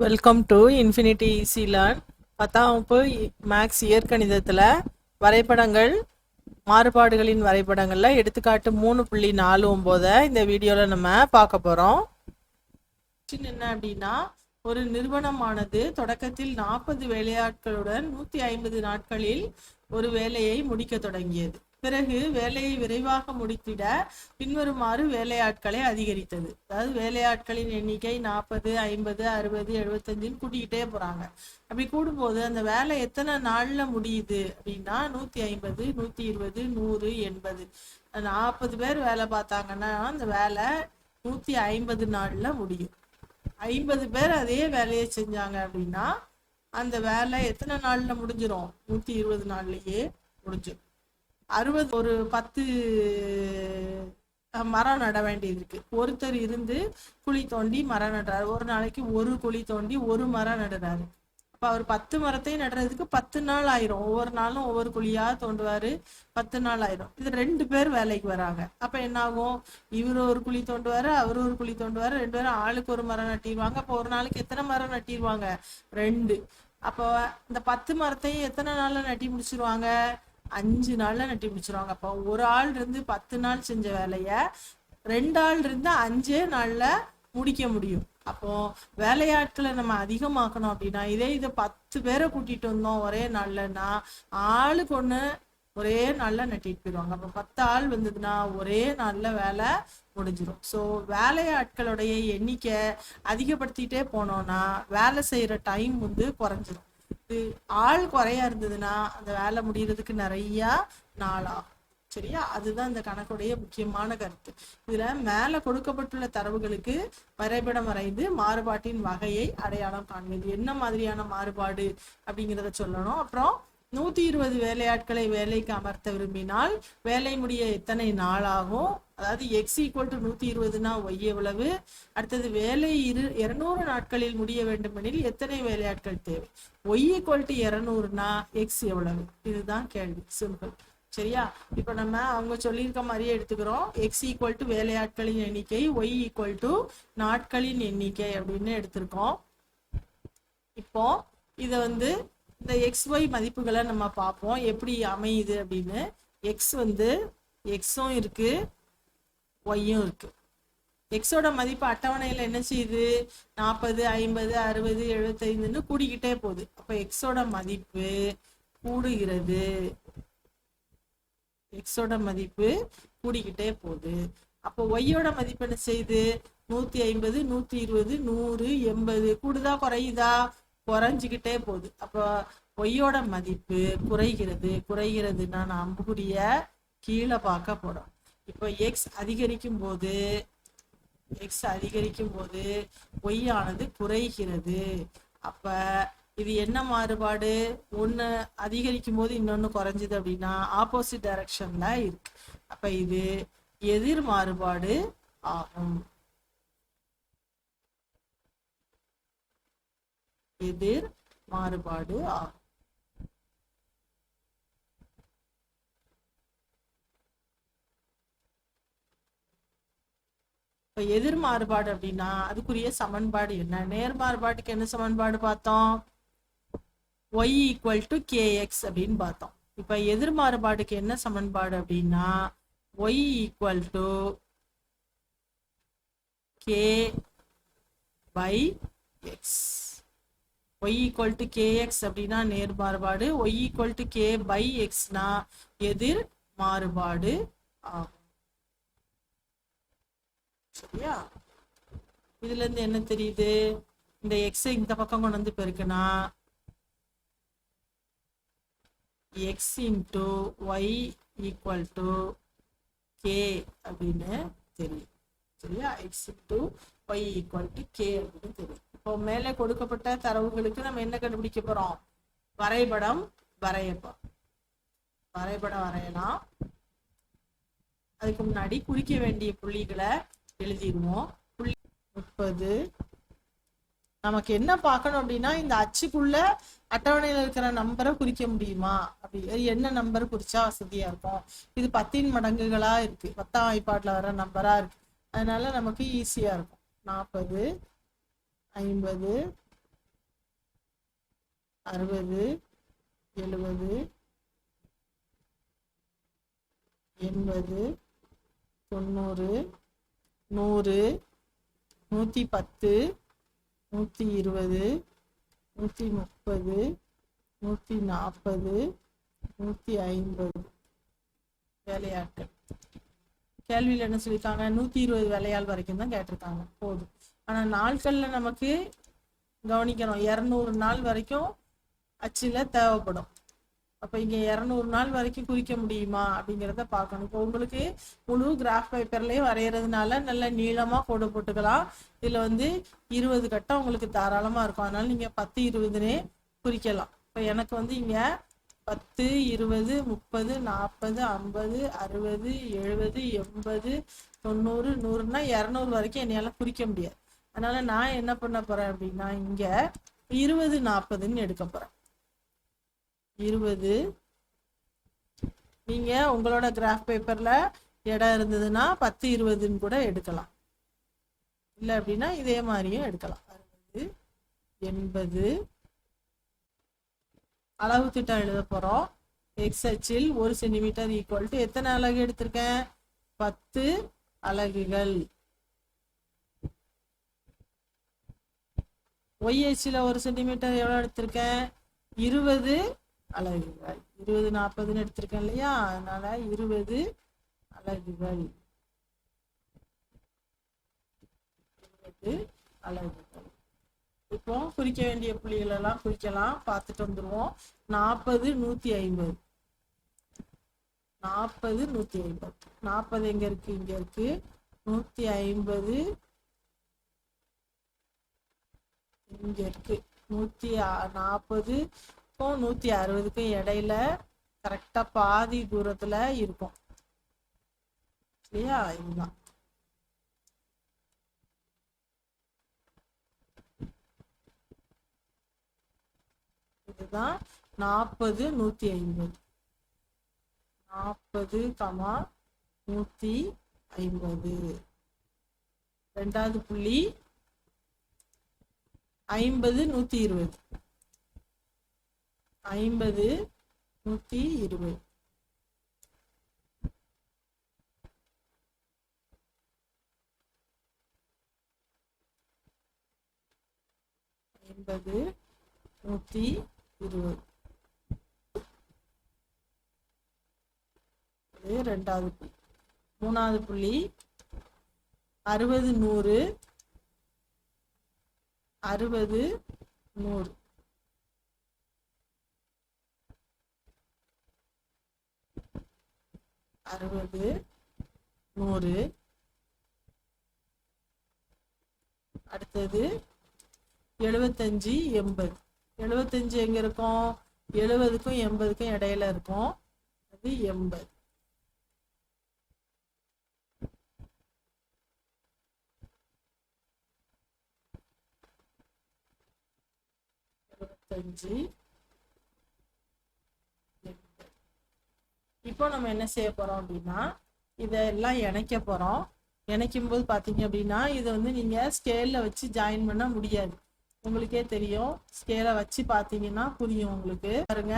Welcome to infinity easy learn பத்தாம் வகுப்பு maths இயற்கணிதத்தில் வரைபடங்கள் மாறுபாடுகளின் வரைபடங்களில் எடுத்துக்காட்டு மூணு புள்ளி நாலு ஒம்போதை இந்த வீடியோவில் நம்ம பார்க்க போகிறோம் என்ன அப்படின்னா ஒரு நிறுவனமானது தொடக்கத்தில் நாற்பது வேலையாட்களுடன் நூற்றி ஐம்பது நாட்களில் ஒரு வேலையை முடிக்க தொடங்கியது. பிறகு வேலையை விரைவாக முடித்திட பின்வருமாறு வேலையாட்களை அதிகரித்தது. அதாவது வேலையாட்களின் எண்ணிக்கை நாற்பது ஐம்பது அறுபது எழுபத்தஞ்சுன்னு கூட்டிக்கிட்டே போறாங்க. அப்படி கூடும்போது அந்த வேலை எத்தனை நாள்ல முடியுது அப்படின்னா நூத்தி ஐம்பது நூத்தி இருபது நூறு எண்பது. நாற்பது பேர் வேலை பார்த்தாங்கன்னா அந்த வேலை நூத்தி ஐம்பது நாள்ல முடியும். ஐம்பது பேர் அதே வேலையை செஞ்சாங்க அப்படின்னா அந்த வேலை எத்தனை நாள்ல முடிஞ்சிடும் நூத்தி இருபது நாள்லயே முடிஞ்சிடும் அறுபது ஒரு பத்து மரம் நட வேண்டியது இருக்கு ஒருத்தர் இருந்து குழி தோண்டி மரம் நடுறாரு. ஒரு நாளைக்கு ஒரு குழி தோண்டி ஒரு மரம் நடுறாரு. அப்ப அவர் பத்து மரத்தையும் நடுறதுக்கு பத்து நாள் ஆயிரும். ஒவ்வொரு நாளும் ஒவ்வொரு குழியா தோண்டுவாரு. பத்து நாள் ஆயிரும். இது ரெண்டு பேர் வேலைக்கு வராங்க. அப்ப என்ன ஆகும் இவரு ஒரு குழி தோண்டுவாரு அவரு ஒரு குழி தோண்டுவாரு. ரெண்டு பேரும் ஆளுக்கு ஒரு மரம் நட்டிடுவாங்க அப்போ ஒரு நாளைக்கு எத்தனை மரம் நட்டிடுவாங்க ரெண்டு. அப்போ இந்த பத்து மரத்தையும் எத்தனை நாள்ல நட்டி முடிச்சிருவாங்க? அஞ்சு நாள்ல நட்டி முடிச்சிருவாங்க. அப்போ ஒரு ஆள் இருந்து பத்து நாள் செஞ்ச வேலைய ரெண்டு ஆள் இருந்து அஞ்சே நாள்ல முடிக்க முடியும். அப்போ வேலையாட்களை நம்ம அதிகமாக்கணும் அப்படின்னா இதே இது பத்து பேரை கூட்டிட்டு வந்தோம் ஒரே நாள்லன்னா ஆளுக்கு ஒண்ணு ஒரே நாள்ல நட்டிட்டு போயிடுவாங்க. அப்போ பத்து ஆள் வந்ததுன்னா ஒரே நாள்ல வேலை முடிஞ்சிடும் ஸோ வேலையாட்களுடைய எண்ணிக்கை அதிகப்படுத்திட்டே போனோம்னா வேலை செய்யற டைம் வந்து குறைஞ்சிரும். ஆள் குறையா இருந்ததுன்னா அந்த வேலை முடியறதுக்கு நிறைய நாள்? சரியா? அதுதான் இந்த கணக்குடைய முக்கியமான கருத்து. இதுல மேல கொடுக்கப்பட்டுள்ள தரவுகளுக்கு வரைபடம் வரைந்து மாறுபாட்டின் வகையை அடையாளம் காண்பது. என்ன மாதிரியான மாறுபாடு அப்படிங்கிறத சொல்லணும். அப்புறம் நூத்தி இருபது வேலையாட்களை வேலைக்கு அமர்த்த விரும்பினால் வேலை முடிய எத்தனை நாள் ஆகும்? அதாவது எக்ஸ் ஈக்குவல் டு நூத்தி இருபதுனா ஒய் எவ்வளவு? அடுத்தது வேலை இரு இருநூறு நாட்களில் முடிய வேண்டுமெனில் எத்தனை வேலையாட்கள் தேவை? ஒய் ஈக்குவல் டு இருநூறுனா எக்ஸ் எவ்வளவு? இதுதான் கேள்வி. சிம்பிள் சரியா? இப்ப நம்ம அவங்க சொல்லியிருக்க மாதிரியே எடுத்துக்கிறோம். எக்ஸ் ஈக்குவல் டு வேலையாட்களின் எண்ணிக்கை ஒய் ஈக்குவல் டு நாட்களின் எண்ணிக்கை அப்படின்னு எடுத்திருக்கோம். இப்போ இதை வந்து இந்த எக்ஸ் ஒய் மதிப்புகளை நம்ம பார்ப்போம். எப்படி அமையுது அப்படின்னு. எக்ஸ் வந்து எக்ஸும் இருக்கு ஒய்யும் இருக்கு. எக்ஸோட மதிப்பு அட்டவணையில என்ன செய்யுது? நாற்பது ஐம்பது அறுபது எழுபத்தைந்துன்னு கூடிக்கிட்டே போகுது. அப்போ எக்ஸோட மதிப்பு கூடுகிறது. எக்ஸோட மதிப்பு கூடிக்கிட்டே போகுது. அப்போ ஒய்யோட மதிப்பு என்ன செய்யுது? நூத்தி ஐம்பது நூத்தி இருபது நூறு எண்பது. கூடுதா குறையுதா? குறைஞ்சிக்கிட்டே போகுது. அப்போ பொய்யோட மதிப்பு குறைகிறது. குறைகிறதுன்னா நான் அம்புக்குரிய கீழே பார்க்க போறோம். இப்போ எக்ஸ் அதிகரிக்கும் போது எக்ஸ் அதிகரிக்கும் போது பொய்யானது குறைகிறது. அப்ப இது என்ன மாறுபாடு? ஒன்று அதிகரிக்கும் போது இன்னொன்று குறைஞ்சிது அப்படின்னா ஆப்போசிட் டைரக்ஷன்ல இருக்கு. அப்ப இது எதிர் மாறுபாடு ஆகும். எதிர் மாறுபாடு ஆகும். இப்ப எதிர் மாறுபாடு அப்படின்னா அதுக்குரிய சமன்பாடு என்ன? நேர் மாறுபாட்டுக்கு என்ன சமன்பாடு பார்த்தோம்? ஒய் ஈக்குவல் டு கேஎக்ஸ் அப்படின்னு பார்த்தோம். இப்ப எதிர் மாறுபாடுக்கு என்ன சமன்பாடு அப்படின்னா y equal to k by x y equal to k x அப்படின்னா நேர் மாறுபாடு y equal to k by எக்ஸ்னா எதிர் மாறுபாடு ஆகும். சரியா? இதுல இருந்து என்ன தெரியுது? இந்த எக்ஸை இந்த பக்கம் கொண்டு வந்து பெருக்குனா x into y equal to k அப்படின்னு தெரியும். சரியா? X into y equal to k அப்படின்னு தெரியும். மேலே கொடுக்கப்பட்ட தரவுகளுக்கு நம்ம என்ன கண்டுபிடிக்க போறோம்? வரைபடம் வரையப்போம். வரைபடம் வரையலாம். அதுக்கு முன்னாடி குறிக்க வேண்டிய புள்ளிகளை எழுதிடுவோம். புள்ளி முப்பது. நமக்கு என்ன பார்க்கணும் அப்படின்னா இந்த அச்சுக்குள்ள அட்டவணையில் இருக்கிற நம்பரை குறிக்க முடியுமா? அப்படி என்ன நம்பர் குறிச்சா வசதியா இருக்கும்? இது பத்தின் மடங்குகளா இருக்கு. பத்தாம் வாய்ப்பாட்டுல வர நம்பரா இருக்கு. அதனால நமக்கு ஈஸியா இருக்கும். நாற்பது ஐம்பது அறுபது எழுபது எண்பது தொண்ணூறு நூறு நூற்றி பத்து நூற்றி இருபது நூற்றி முப்பது நூற்றி நாற்பது நூற்றி ஐம்பது. வேலையாட்கள். கேள்வியில் என்ன சொல்லியிருக்காங்க? நூற்றி இருபது வேலையாள் வரைக்கும் தான் கேட்டிருக்காங்க. போதும். ஆனால் நாட்களில் நமக்கு கவனிக்கணும். இரநூறு நாள் வரைக்கும் அச்சில் தேவைப்படும். அப்போ இங்கே இரநூறு நாள் வரைக்கும் குறிக்க முடியுமா? அப்படிங்கிறத பார்க்கணும். இப்போ உங்களுக்கு முழு கிராஃப் பேப்பர்லேயே வரைகிறதுனால நல்ல நீளமாக கோடு போட்டுக்கலாம். இதில் வந்து இருபது கட்டம் உங்களுக்கு தாராளமாக இருக்கும். அதனால நீங்கள் பத்து இருபதுனே குறிக்கலாம். இப்போ எனக்கு வந்து இங்கே பத்து இருபது முப்பது நாற்பது ஐம்பது அறுபது எழுபது எண்பது தொண்ணூறு நூறுனா இரநூறு வரைக்கும் என்னையால் குறிக்க முடியாது. அதனால நான் என்ன பண்ண போறேன் அப்படின்னா இங்க இருபது நாற்பதுன்னு எடுக்க போறேன். இருபது. நீங்க உங்களோட கிராஃப் பேப்பர்ல இடம் இருந்ததுன்னா பத்து இருபதுன்னு கூட எடுக்கலாம். இல்லை அப்படின்னா இதே மாதிரியும் எடுக்கலாம். அறுபது எண்பது. அளவு திட்டம் எழுத போறோம். எக்ஸ் அச்சில் ஒரு சென்டிமீட்டர் ஈக்குவல் டு எத்தனை அலகு எடுத்திருக்கேன்? பத்து அலகுகள். ஒய் அச்சில் ஒரு சென்டிமீட்டர் எவ்வளோ எடுத்திருக்கேன்? இருபது அலகுகள். இருபது நாற்பதுன்னு எடுத்திருக்கேன் இல்லையா? அதனால இருபது அலகுகள். இருபது அலகுகள். இப்போ குறிக்க வேண்டிய புள்ளிகள் எல்லாம் குறிக்கலாம். பார்த்துட்டு வந்துருவோம். நாற்பது நூத்தி ஐம்பது. நாற்பது நூத்தி ஐம்பது. நாற்பது எங்க இருக்கு? இங்க இருக்கு. நூத்தி ஐம்பது இங்க இருக்கு நூத்தி நாற்பது நூத்தி அறுபதுக்கும் இடையில கரெக்டா பாதி தூரத்துல இருக்கும். இல்லையா? இதுதான். இதுதான் நாற்பது நூத்தி ஐம்பது. நாற்பது கமா நூத்தி ஐம்பது. ரெண்டாவது புள்ளி ஐம்பது நூத்தி இருபது. ஐம்பது நூத்தி இருபது. ஐம்பது நூத்தி இருபது. இது ரெண்டாவது புள்ளி. மூணாவது புள்ளி. அறுபது நூறு அறுபது நூறு. அறுபது நூறு. அடுத்தது எழுபத்தஞ்சி எண்பது. எழுபத்தஞ்சி எங்க இருக்கும்? எழுபதுக்கும் எண்பதுக்கும் இடையில இருக்கும். அது எண்பது. எழுபத்தஞ்சு இப்போ நம்ம என்ன செய்ய போறோம் அப்படின்னா இதெல்லாம் இணைக்க போறோம். இணைக்கும் போது பாத்தீங்க அப்படின்னா இதை வந்து நீங்க ஸ்கேல்ல வச்சு ஜாயின் பண்ண முடியாது. உங்களுக்கே தெரியும். ஸ்கேலை வச்சு பார்த்தீங்கன்னா புரியும் உங்களுக்கு. பாருங்க.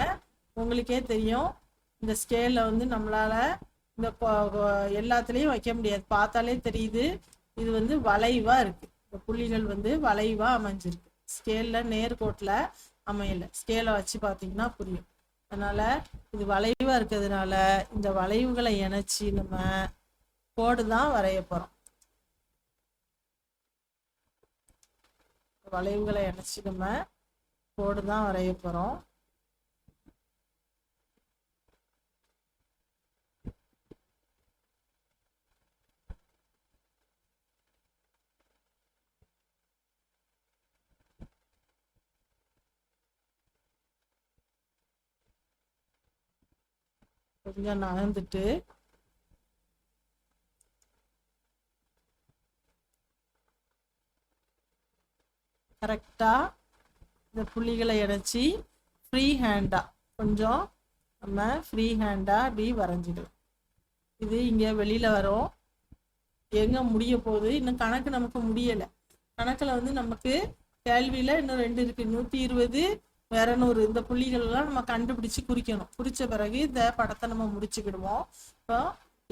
உங்களுக்கே தெரியும். இந்த ஸ்கேல்ல வந்து நம்மளால இந்த எல்லாத்துலேயும் வைக்க முடியாது. பார்த்தாலே தெரியுது. இது வந்து வளைவா இருக்கு. இந்த புள்ளிகள் வந்து வளைவா அமைஞ்சிருக்கு. ஸ்கேல்ல நேர்கோட்டில் அமையல. ஸ்கேலை வச்சு பார்த்தீங்கன்னா புரியும். அதனால இது வளைவா இருக்கிறதுனால இந்த வளைவுகளை இணைச்சி நம்ம கோடு தான் வரைய போறோம். வளைவுகளை இணைச்சி நம்ம கோடு தான் வரைய போறோம். கொஞ்சம் நகர்ந்துட்டு கரெக்டா இந்த புள்ளிகளை இணைச்சி ஃப்ரீ ஹேண்டா கொஞ்சம் நம்ம ஃப்ரீ ஹேண்டா அப்படி வரைஞ்சிடும் இது இங்க வெளியில வரும். எங்க முடிய போகுது? இன்னும் கணக்கு நமக்கு முடியல. கணக்குல வந்து நமக்கு கேள்வியில இன்னும் ரெண்டு இருக்கு. நூத்தி இருபது இரநூறு இந்த புள்ளிகள் எல்லாம் நம்ம கண்டுபிடிச்சு குறிக்கணும். குறிச்ச பிறகு இந்த படத்தை நம்ம முடிச்சுக்கிடுவோம். இப்போ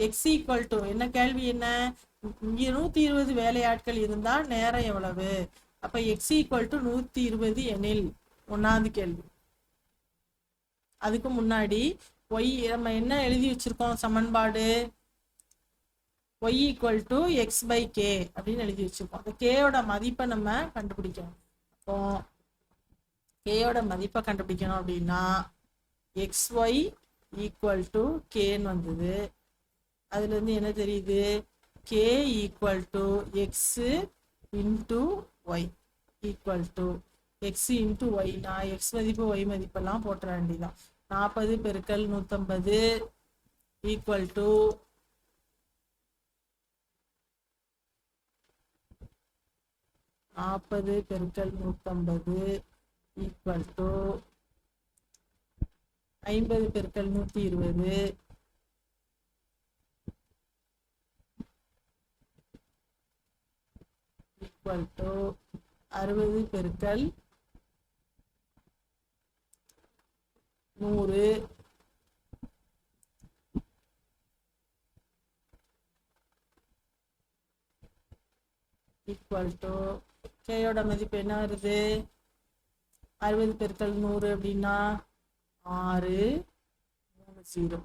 எக்ஸ் ஈக்குவல் டு என்ன கேள்வி என்ன? இங்கே நூத்தி இருபது வேலையாட்கள் இருந்தா நேரம் எவ்வளவு? அப்ப எக்ஸ் ஈக்குவல் டு நூத்தி இருபது எனில் ஒன்னாவது கேள்வி. அதுக்கு முன்னாடி ஒய் நம்ம என்ன எழுதி வச்சிருக்கோம்? சமன்பாடு y equal to x by k அப்படின்னு எழுதி வச்சிருக்கோம். அந்த கேயோட மதிப்பை நம்ம கண்டுபிடிக்கணும். அப்போ கேயோட மதிப்பை கண்டுபிடிக்கணும் அப்படின்னா எக்ஸ் ஒய் ஈக்குவல் டு கேன்னு வந்தது. அதுலேருந்து என்ன தெரியுது? K equal to x into y equal to x into y நான் எக்ஸ் மதிப்பு ஒய் மதிப்பெல்லாம் போட்டுற வேண்டிதான். நாற்பது பெருக்கல் நூற்றம்பது ஈக்குவல் டு நாற்பது பெருக்கல் நூற்றம்பது ஈக்குவல் டு ஐம்பது பெருக்கல் நூற்றி இருபது ஈக்குவல் டு அறுபது பெருக்கல் நூறு ஈக்குவல் டு கேயோட மதிப்பு என்ன வருது அறுபது பெருக்கல் நூறு அப்படின்னா ஆறு மூணு ஜீரோ.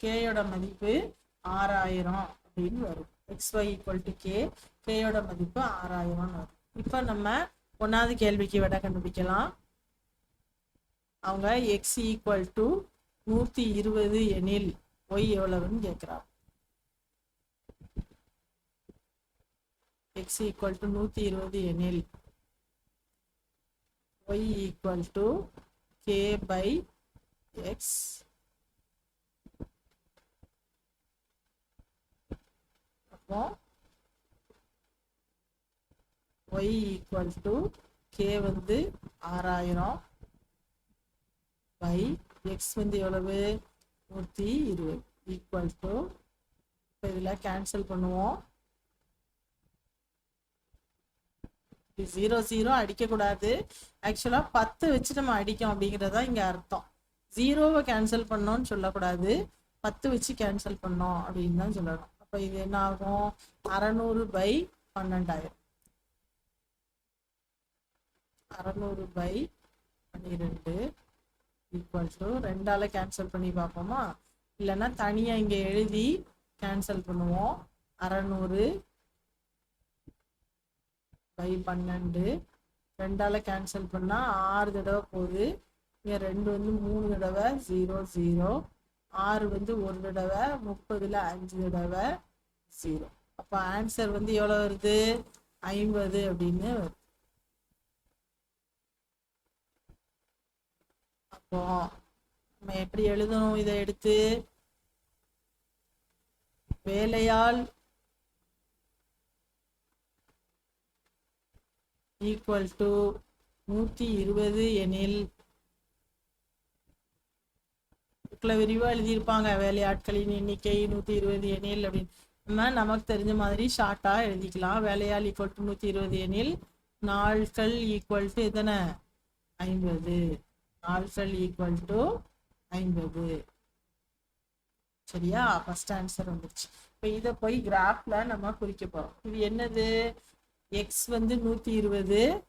கேயோட மதிப்பு ஆறாயிரம் அப்படின்னு வரும். X y equal to k கேயோட மதிப்பு ஆறாயிரம் வரும். இப்போ நம்ம ஒன்றாவது கேள்விக்கு விட கண்டுபிடிக்கலாம். அவங்க எக்ஸ் ஈக்குவல் டு நூற்றி இருபது எனில் ஒய் எவ்வளவுன்னு கேட்குறாங்க. எக்ஸ் ஈக்குவல் டு நூற்றி இருபது எனில் y equal to k by x அப்போ ஒய் ஈக்குவல் டு கே வந்து ஆறாயிரம் பை எக்ஸ் வந்து எவ்வளவு? நூற்றி இருபது ஈக்குவல் டு இப்போ இதில் கேன்சல் பண்ணுவோம். ஜீரோ ஜீரோ அடிக்கக்கூடாது. ஆக்சுவலாக பத்து வச்சு நம்ம அடிக்கும் அப்படிங்கிறதா இங்கே அர்த்தம். ஜீரோவை கேன்சல் பண்ணோம்னு சொல்லக்கூடாது. பத்து வச்சு கேன்சல் பண்ணோம் அப்படின்னு தான் சொல்லணும். அப்போ இது என்ன ஆகும் அறநூறு பை பன்னெண்டாயிரம். அறநூறு பை பன்னிரெண்டு ஈக்குவல் டு ரெண்டால கேன்சல் பண்ணி பார்ப்போமா? இல்லைன்னா தனியாக இங்கே எழுதி கேன்சல் பண்ணுவோம். அறநூறு பை பன்னெண்டு. ரெண்டால கேன்சல் பண்ணால் ஆறு தடவை போகுது. இங்கே ரெண்டு வந்து மூணு தடவை ஜீரோ ஜீரோ ஆறு வந்து ஒரு தடவை முப்பதில் அஞ்சு தடவை ஜீரோ அப்போ ஆன்சர் வந்து எவ்வளோ வருது? ஐம்பது அப்படின்னு வருது. அப்போ நம்ம எப்படி எழுதணும் இதை எடுத்து? வேலையால் ஈக்குவல் டு நூற்றி இருபது எனில் புக்கில் விரிவாக எழுதியிருப்பாங்க வேலையாட்களின் எண்ணிக்கை நூற்றி இருபது எனில் அப்படின்னு. நம்ம நமக்கு தெரிஞ்ச மாதிரி ஷார்ட்டாக எழுதிக்கலாம். வேலையால் ஈக்குவல் டு நூற்றி இருபது எனில் நாள்கள் ஈக்குவல் டு எத்தனை? ஐம்பது. நாள்கள் ஈக்குவல் டு ஐம்பது. சரியா? ஃபஸ்ட் ஆன்சர் வந்துருச்சு. இப்போ இதை போய் கிராஃபில் நம்ம குறிக்க போகிறோம் இது என்னது? எக்ஸ் வந்து நூத்தி இருபது.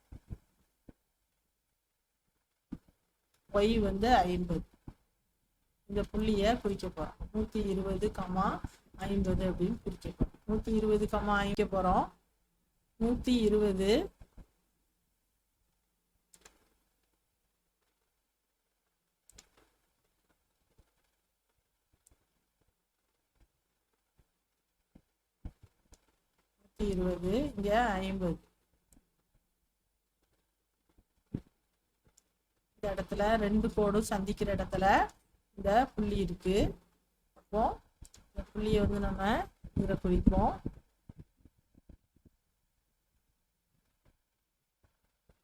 ஒய் வந்து ஐம்பது. இந்த புள்ளிய குறிக்க போறோம். நூத்தி இருபது கமா ஐம்பது அப்படின்னு குறிக்க போறோம். நூத்தி இருபது கமா ஐக்க போறோம். நூத்தி இருபது இருபது இங்க ஐம்பது. இந்த இடத்துல ரெண்டு கோடும் சந்திக்கிற இடத்துல இந்த புள்ளி இருக்கு. அப்போ இந்த புள்ளியை வந்து நம்ம இதில் குறிப்போம்.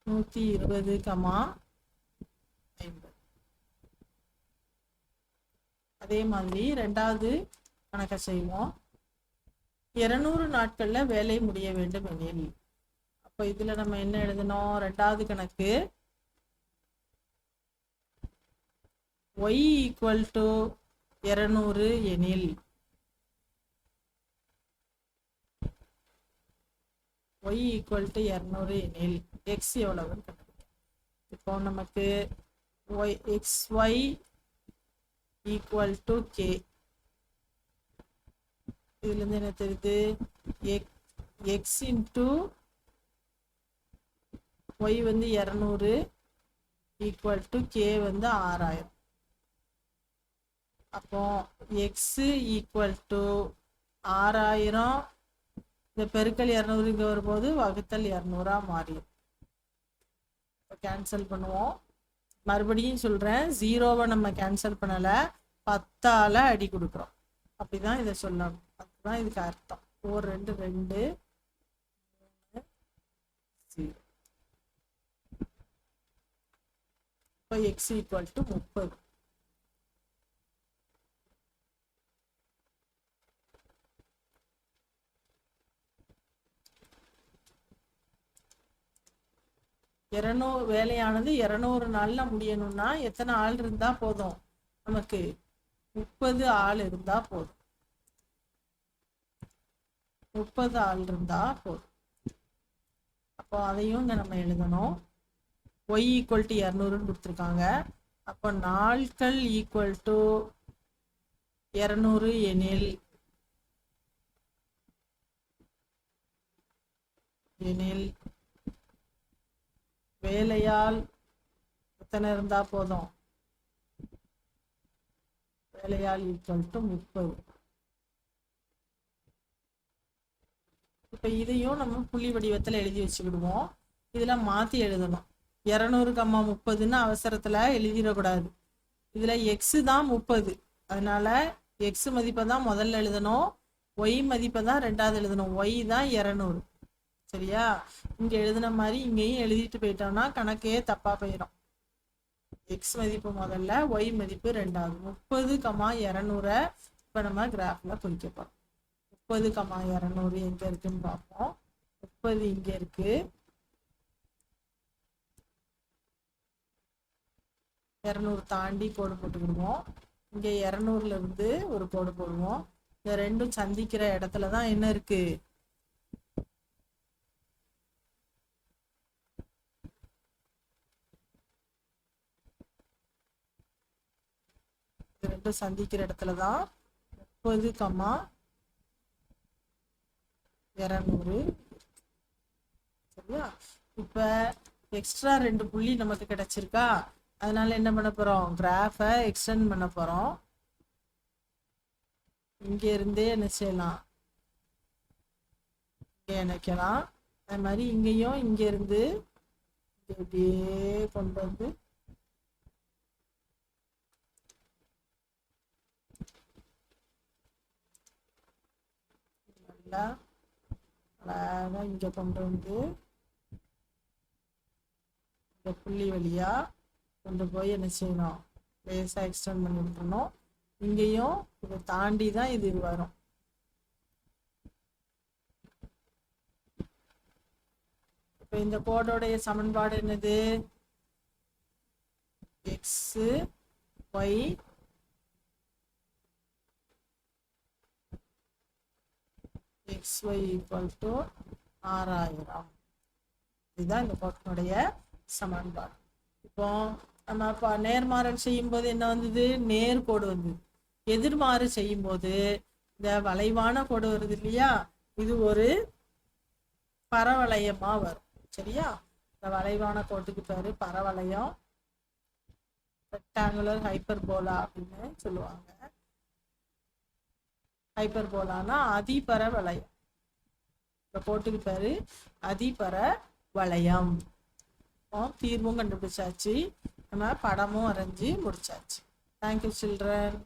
நூத்தி இருபது கமா ஐம்பது. அதே மாதிரி ரெண்டாவது கணக்கை செய்வோம். இருநூறு நாட்கள்ல வேலை முடிய வேண்டும் எனில். அப்போ இதுல நம்ம என்ன எழுதணும்? ரெண்டாவது கணக்கு. ஒய் ஈக்குவல் டு இருநூறு எனில். ஒய் ஈக்குவல் டு இரநூறு எனில். எக்ஸ் எவ்வளவுன்னு கண்டுபிடிக்கணும் இப்போ நமக்கு y x y equal to k இதுலேருந்து என்ன தெரியுது? எக் எக்ஸ் இன்ட்டு ஒய் வந்து இரநூறு ஈக்குவல் டு கே வந்து ஆறாயிரம். அப்போ எக்ஸ் ஈக்குவல் டு ஆறாயிரம். இந்த பெருக்கல் இரநூறுங்க வரும்போது வகுத்தல் இரநூறா மாறிடும். கேன்சல் பண்ணுவோம். மறுபடியும் சொல்கிறேன் ஜீரோவை நம்ம கேன்சல் பண்ணலை பத்தால் அடி கொடுக்குறோம். அப்படிதான் இதை சொல்லணும். அதுதான் இதுக்கு அர்த்தம். ஒரு ரெண்டு ரெண்டு ஜீரோ இப்போ எக்ஸ் ஈக்குவல் டு முப்பது. இரநூறு வேலையானது இரநூறு நாள்ல முடியணும்னா எத்தனை ஆள் இருந்தா போதும்? நமக்கு முப்பது ஆள் இருந்தா போதும். முப்பது ஆள் இருந்தா போதும். அப்போ அதையும் இங்க நம்ம எழுதணும். ஒய் ஈக்குவல் டு இரநூறுன்னு கொடுத்துருக்காங்க. அப்போ நாட்கள் ஈக்குவல் டு இரநூறு எனில் எனில் வேலையால் எத்தனை இருந்தா போதும்? வேலையால் ஈக்குவல் டு முப்பது. இப்போ இதையும் நம்ம புள்ளி வடிவத்தில் எழுதி வச்சுக்கிடுவோம். இதில் மாற்றி எழுதணும். இரநூறு கம்மா முப்பதுன்னு அவசரத்தில் எழுதிடக்கூடாது. இதில் எக்ஸு தான் முப்பது. அதனால எக்ஸ் மதிப்பை தான் முதல்ல எழுதணும். ஒய் மதிப்பை தான் ரெண்டாவது எழுதணும். ஒய் தான் இரநூறு. சரியா? இங்க எழுதின மாதிரி இங்கேயும் எழுதிட்டு போயிட்டோம்னா கணக்கே தப்பா போயிடும். எக்ஸ் மதிப்பு முதல்ல ஒய் மதிப்பு ரெண்டாவது. முப்பது கமா இரநூறை இப்போ நம்ம கிராஃபில் குறிக்க போறோம். முப்பது கமா இரநூறு எங்க இருக்குன்னு பார்ப்போம் முப்பது இங்க இருக்கு. இரநூறு தாண்டி கோடு போட்டுக்கிடுவோம். இங்க இரநூறுல இருந்து ஒரு கோடு போடுவோம். இந்த ரெண்டும் சந்திக்கிற இடத்துல தான் என்ன இருக்கு? ரெண்டும் சந்திக்கிற இடத்துல தான் முப்பது கம்மா இரநூறு சரியா? இப்போ எக்ஸ்ட்ரா ரெண்டு புள்ளி நமக்கு கிடைச்சிருக்கா? அதனால என்ன பண்ண போகிறோம் கிராஃபை எக்ஸ்டெண்ட் பண்ண போகிறோம் இங்கே இருந்தே என்ன செய்யலாம்? இங்கே இணைக்கலாம். அதே மாதிரி இங்கேயும் இங்கேருந்து இப்படியே கொண்டு வந்து நல்லா அழகாக இங்கே கொண்டு வந்து இந்த புள்ளி வழியாக கொண்டு போய் என்ன செய்யணும் லேசாக எக்ஸ்டெண்ட் பண்ணி விட்டுறணும். இங்கேயும் இதை தாண்டி தான் இது வரும். இப்போ இந்த கோடோடைய சமன்பாடு என்னது? X y x y equal to ஆறாயிரம் இதுதான் இந்த கோட்டினுடைய சமன்பாடு. இப்போ நம்ம இப்போ நேர்மாறல் செய்யும்போது என்ன வந்தது? நேர்கோடு வந்தது. எதிர்மாறு செய்யும்போது இந்த வளைவான கோடு வருது இல்லையா? இது ஒரு பரவளையமா வரும். சரியா? இந்த வளைவான கோட்டுக்கு பேரு பரவளையம். ரெக்டாங்குலர் ஹைப்பர்போலா அப்படின்னு சொல்லுவாங்க. ஹைப்பர் போலானா அதிபர வளையம் இப்போ கோட்டுக்கு அதிபர வளையம் தீர்வும் கண்டுபிடிச்சாச்சு. நம்ம படமும் வரைஞ்சி முடிச்சாச்சு. Thank you children